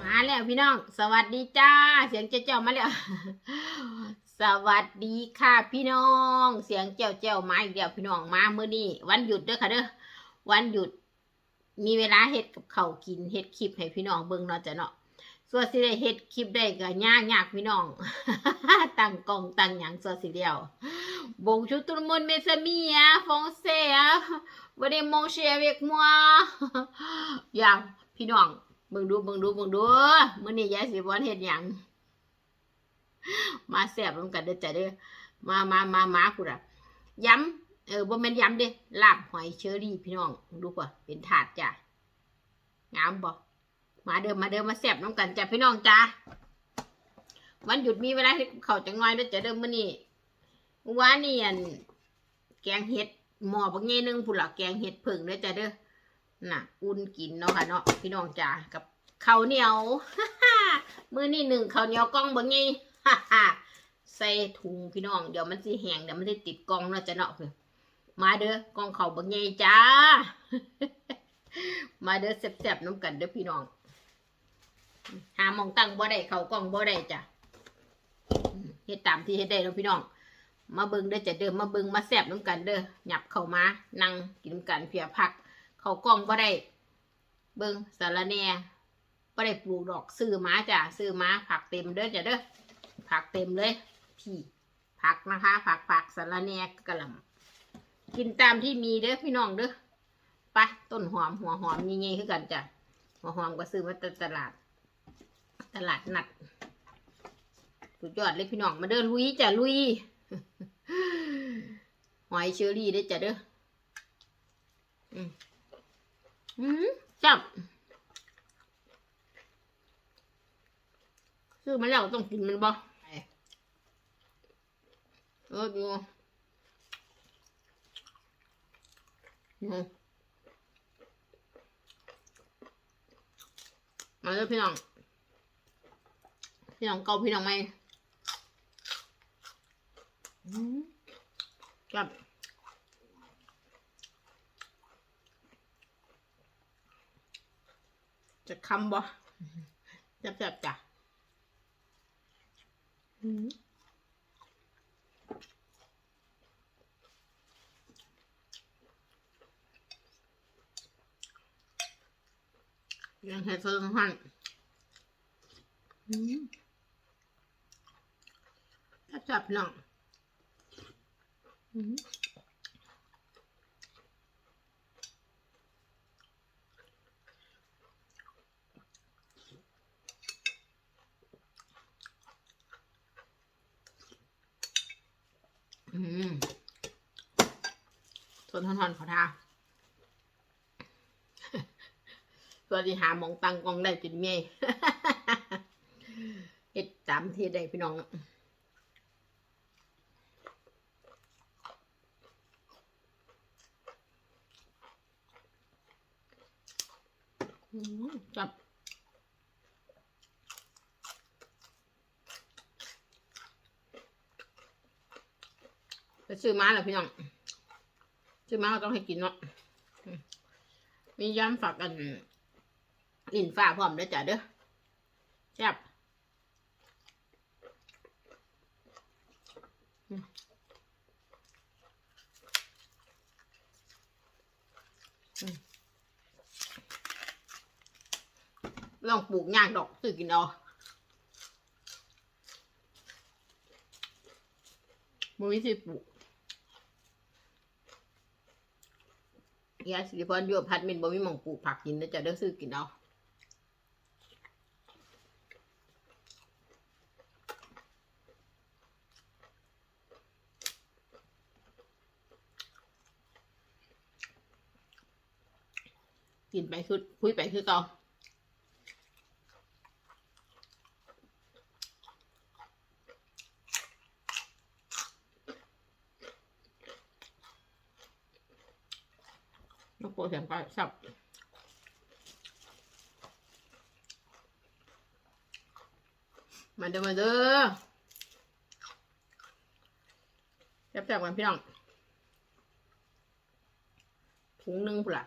มาแล้วพี่น้อง สวัสดีจ้า เสียงเจ้าเจ้ามาแล้ว สวัสดีค่ะพี่น้อง เสียงเจ้าเจ้ามาอีกแล้วพี่น้องมาเมื่อนี้วันหยุดเด้อค่ะเด้อวันหยุด มีเวลาเฮ็ดกับเขากินเฮ็ดคลิปให้พี่น้องเบิ่งเนาะจ้ะเนาะส่วนสิได้เฮ็ดคลิปได้ก็ยากยากพี่น้องตั้งกล้องตั้งหยังส่วนสิเดียว Bonjour tout le monde mes amis hein français hein venez manger avec moi อย่างพี่น้อง เบิ่งดูเบิ่งดูเบิ่งดูมื้อนี้ยายสิบ่เฮ็ดหยังมาแซ่บนำกันเด้อจ้ะเด้อมามามามาพุ่นอะยำเออบ่แม่นยำเด้ลาบหอยเชอรี่พี่น้องดูป่ะเป็นถาดจ้ะงามบ่มาเด้อมาเด้อมาแซ่บนำกันจ้ะพี่น้องจ้ะวันหยุดมีเวลาเฮ็ดกับข้าจังน้อยเด้อจ้ะเด้อมื้อนี้ว่านี่อันแกงเห็ดหม้อบักเงี้ยนึงพุ่นละแกงเห็ดผึ่งเด้อจ้ะเด้อน่ะอุ่นกินเนาะค่ะเนาะพี่น้องจ้ากับ ข้าวเหนียวมื้อนี้หนึ่งข้าวเหนียวกล้องบ่งี้ใส่ถุงพี่น้อง เดี๋ยวมันสิแห้งเดี๋ยวมันสิติดกล้องเนาะจะเนาะมาเด้อกล้องเข้าบ่งี้จ้า มาเด้อแซ่บๆน้ำกันเด้อพี่น้อง หามองตั้งบ่ได้เขากล้องบ่ได้จ้ะเฮ็ดตามที่เฮ็ดได้เนาะพี่น้อง มาเบิงเด้อจะเดิมมาเบิงมาแซบน้ำกันเด้อหยับเข้ามานั่งกินกันเพียผัก เขากล้องบ่ได้ เบิงสารแห น่บ่ได้ปลูกดอกซื้อมาจ้ะซื้อมาผักเต็มเด้อจ้ะเด้อผักเต็มเลยพี่ผักนะคะ ผักผักสารแน่กระลำกินตามที่มีเด้อพี่น้องเด้อไปต้นหอมหัวหอมยี่ๆคือกันจ้ะหัวหอมก็ซื้อมาตลาด ตลาดนัดสุดยอดเลยพี่น้องมาเดินลุยจ้ะลุยหอยเชอรี่ได้อจ้ะเด้ออืมอืมจับ ซื้อมาแล้วต้องกินมันบ่เออดูอืมมาเลยพี่น้อง พี่น้องเกาพี่น้องไม่อืมกับจะคำบ่แซ่บๆจ้ะ ยังเห็ดเฟิงหันอืมแซ่บๆน้องอืมอืม ทนทนทนขอทาตัวที่หาหมองตังกองได้จินเมยเฮ็ดตามที่ได้พี่น้องจับไปซื้อมาแล้วพี่น้อง ซื้อมาก็ต้องให้กินเนาะมีย้ำฝากกันลินฟ้าพร้อมเด้อจ้ะเด้อแซ่บอืมอืมลองปลูกย่างดอกซื้อกินเอาบ่มีสิปลูก ยาสิริพรอยู่อพาร์ตเมนต์บ่มีหม่องปลูกผักกินนะจ๊ะเด้อซื้อกินเอากินไปคือคุยไปคือเก่า nó cô thèm coi sập mà đưa mà đưa đẹp đẹp mà พี่น้องถุงหนึงพุ่นล่ะ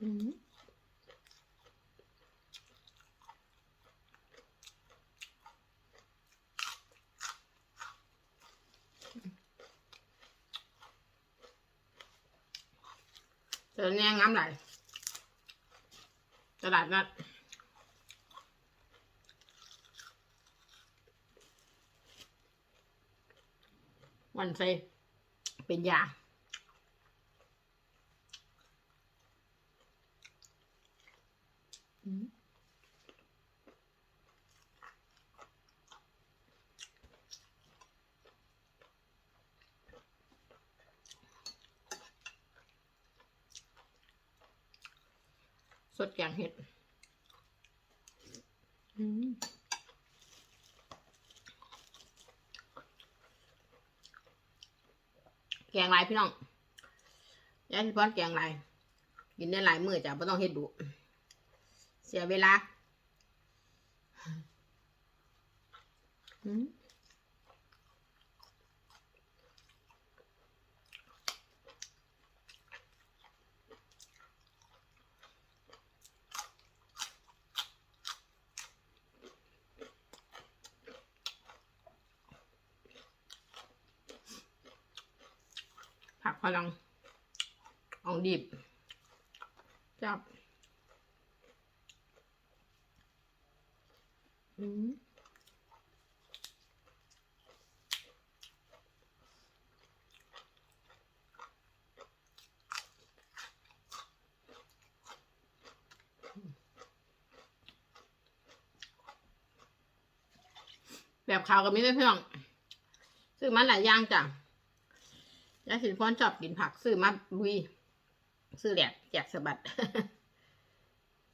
อืม เจอแง่งามไหลตลาดนัดวันเซเป็นยาอืม สดแกงเห็ดแกงหลายพี่น้องยายพี่พรแกงหลายกินได้หลายมือจ้ะไม่ต้องเฮ็ดดุเสียเวลา อืมผัก พลังอองดิบจับอืมแบบขาวกับมิได้เพื่อนซื้อมาหลายอย่างจ้ะ ยายสินพรชอบกินผักซื้อมาบุยซื้อแหลกแจกสะบัด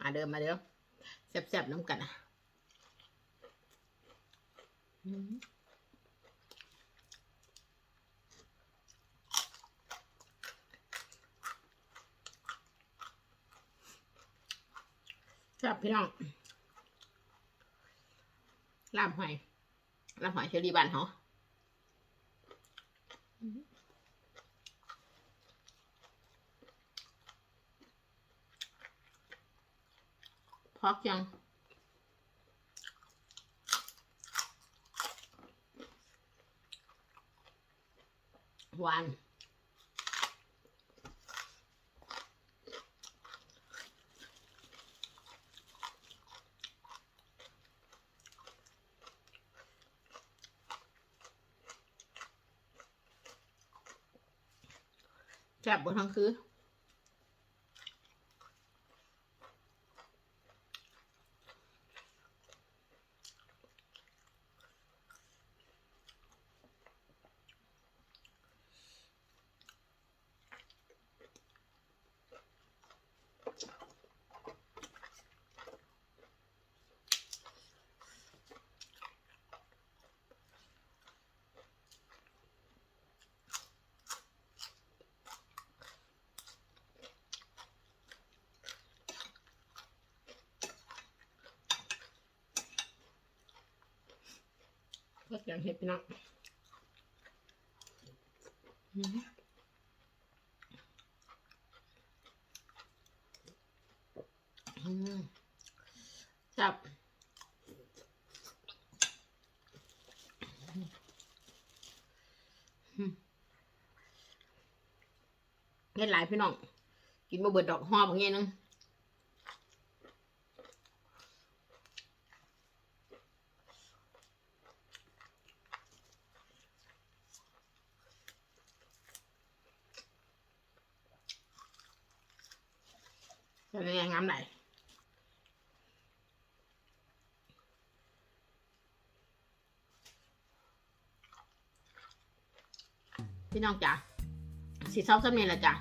มาเดิมมาเดิมแซ่บๆน้ำกันอืมแซ่บพี่น้องลาบหอยลาบหอยเชอรี่บานเหรอ พักยัง หวานแซ่บบนทั้งคือ ก็แกงเห็ดพี่น้องอือืมจับเฮ็ดหลายพี่น้อง กินบ่เบิดดอกหอบบางอย่างนึง เป็นยังงามไหนพี่น้องจ๋าสิเศร้าซ้ำนี่แหละจ้ะ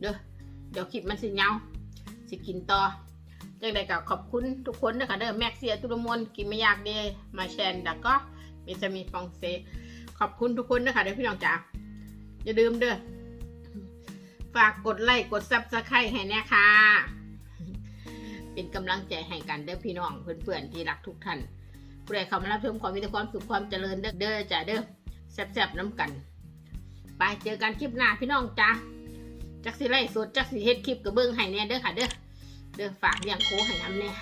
เด้อเดี๋ยวคลิปมันสิเงาสิกินต่อจังใดก็ขอบคุณทุกคนนะคะเด้อแม็กเซียตุลมนกินไม่ยากเด้มาแชร์แล้วก็มีจะมีฟองเซ ขอบคุณทุกคนนะคะเด้อพี่น้องจ๋าอย่าลืมเด้อ ฝากกดไลค์กดซับสไครต์ให้แน่ค่ะเป็นกำลังใจให้กันเด้อพี่น้องเพื่อนๆที่รักทุกท่านผู้ใดเข้ามารับชมความมีแต่ความสุขความเจริญเด้อเด้อจ้ะเด้อแซ่บๆน้ำกัน ไปเจอกันคลิปหน้าพี่น้องจ้าจักสิไล่สดจักสิเฮ็ดคลิปกับเบิ้งให้แน่เด้อค่ะเด้อเด้อฝากเลี้ยงโคให้น้ำเนี่ย